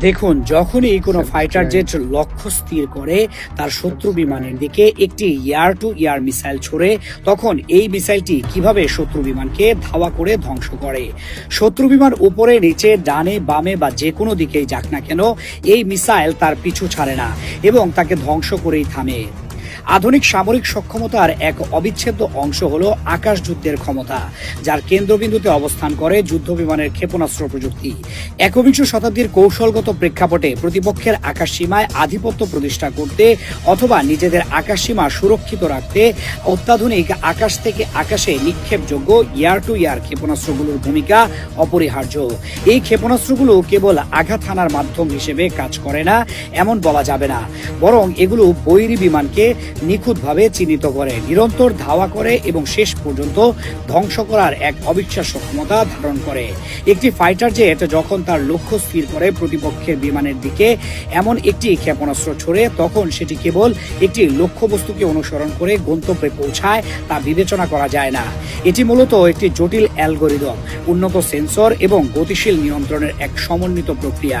দেখুন যখনই কোনো ফাইটার জেট লক্ষ্য স্থির করে তার শত্রু বিমানের দিকে একটি ইয়ার টু ইয়ার মিসাইল ছোড়ে তখন এই মিসাইলটি কীভাবে শত্রু বিমানকে ধাওয়া করে ধ্বংস করে? শত্রু বিমান উপরে নিচে ডানে বামে বা যে কোনো দিকেই যাক না কেন এই মিসাইল তার পিছু ছাড়ে না এবং তাকে ধ্বংস করেই থামে। আধুনিক সামরিক সক্ষমতার এক অবিচ্ছেদ্য অংশ হল আকাশ যুদ্ধের ক্ষমতা, যার কেন্দ্রবিন্দুতে অবস্থান করে যুদ্ধ বিমানের ক্ষেপণাস্ত্র প্রযুক্তি। একবিংশ শতাব্দীর কৌশলগত প্রেক্ষাপটে প্রতিপক্ষের আকাশ সীমায় আধিপত্য প্রতিষ্ঠা করতে অথবা নিজেদের আকাশ সীমা সুরক্ষিত রাখতে অত্যাধুনিক আকাশ থেকে আকাশে নিক্ষেপযোগ্য ইয়ার টু ইয়ার ক্ষেপণাস্ত্রগুলোর ভূমিকা অপরিহার্য। এই ক্ষেপণাস্ত্রগুলো কেবল আঘাত হানার মাধ্যম হিসেবে কাজ করে না, এমন বলা যাবে না। বরং এগুলো বৈরী বিমানকে নিখুঁতভাবে চিহ্নিত করে, নিরন্তর ধাওয়া করে এবং শেষ পর্যন্ত ধ্বংস করার এক অবিশ্বাস্য ক্ষমতা ধারণ করে। একটি ফাইটার জেট যখন তার লক্ষ্য স্থির করে প্রতিপক্ষের বিমানের দিকে এমন একটি ক্ষেপণাস্ত্র ছড়ে, তখন সেটি কেবল একটি লক্ষ্যবস্তুকে অনুসরণ করে গন্তব্যে পৌঁছায় তা বিবেচনা করা যায় না। এটি মূলত একটি জটিল অ্যালগোরিদম, উন্নত সেন্সর এবং গতিশীল নিয়ন্ত্রণের এক সমন্বিত প্রক্রিয়া,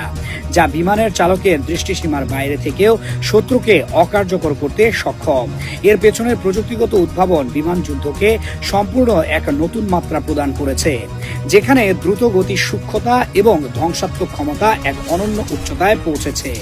যা বিমানের চালকের দৃষ্টিসীমার বাইরে থেকেও শত্রুকে অকার্যকর করতে সক্ষম এর পেছনের প্রযুক্তিগত উদ্ভাবন বিমান যুদ্ধকে সম্পূর্ণ এক নতুন মাত্রা প্রদান করেছে, যেখানে দ্রুত গতির সূক্ষ্মতা এবং ধ্বংসাত্মক ক্ষমতা এক অনন্য উচ্চতায় পৌঁছেছে।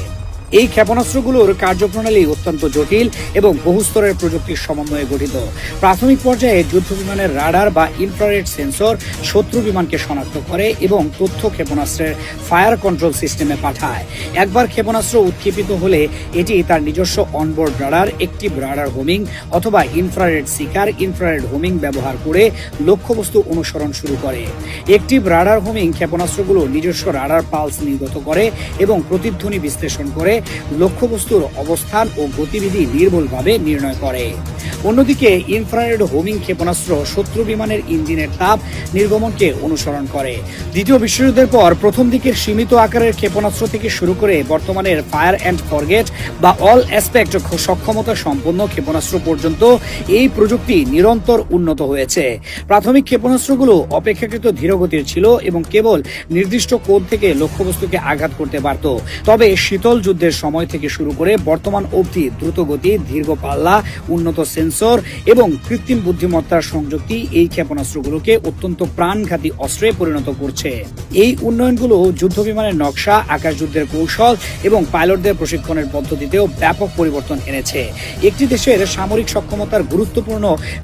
এই ক্ষেপণাস্ত্রগুলোর কার্যপ্রণালী অত্যন্ত জটিল এবং বহুস্তরের প্রযুক্তির সমন্বয়ে গঠিত। প্রাথমিক পর্যায়ে যুদ্ধ বিমানের রাডার বা ইনফ্রারেড সেন্সর শত্রু বিমানকে শনাক্ত করে এবং তথ্য ক্ষেপণাস্ত্রের ফায়ার কন্ট্রোল সিস্টেমে পাঠায়। একবার ক্ষেপণাস্ত্র উৎক্ষেপিত হলে এটি তার নিজস্ব অনবোর্ড রাডার একটি রাডার হোমিং অথবা ইনফ্রারেড সিকার ইনফ্রারেড হোমিং ব্যবহার করে লক্ষ্যবস্তু অনুসরণ শুরু করে। একটি রাডার হোমিং ক্ষেপণাস্ত্রগুলো নিজস্ব রাডার পালস নির্গত করে এবং প্রতিধ্বনি বিশ্লেষণ করে লক্ষ্যবস্তুর অবস্থান ও গতিবিধি নির্ভুলভাবে নির্ণয় করে। অন্যদিকে, ইনফ্রারেড হোমিং ক্ষেপণাস্ত্র শত্রু বিমানের ইঞ্জিনের তাপ নির্গমনকে অনুসরণ করে। দ্বিতীয় বিশ্বযুদ্ধের পর প্রথম দিকের সীমিত আকারের ক্ষেপণাস্ত্র থেকে শুরু করে বর্তমানের ফায়ার অ্যান্ড ফরগেট বা অল অ্যাসপেক্ট সক্ষমতা সম্পন্ন ক্ষেপণাস্ত্র পর্যন্ত এই প্রযুক্তি নিরন্তর উন্নত হয়েছে। প্রাথমিক ক্ষেপণাস্ত্রগুলো অপেক্ষাকৃত ধীরগতির ছিল এবং কেবল নির্দিষ্ট কোণ থেকে লক্ষ্যবস্তুকে আঘাত করতে পারত। তবে শীতল যুদ্ধের সময় থেকে শুরু করে বর্তমান অবধি দ্রুতগতি দীর্ঘ পাল্লা উন্নত সেন্সর এবং কৃত্রিম বুদ্ধিমত্তার সংযুক্তি এই ক্ষেপণাস্ত্রগুলোকে অত্যন্ত প্রাণঘাতী অস্ত্রে পরিণত করছে। এই উন্নয়নগুলো যুদ্ধ বিমানের নকশা আকাশ যুদ্ধের কৌশল এবং পাইলটদের প্রশিক্ষণের পদ্ধতিতেও ব্যাপক পরিবর্তন এনেছে। একটি দেশের সামরিক সক্ষমতার গুরুত্বপূর্ণ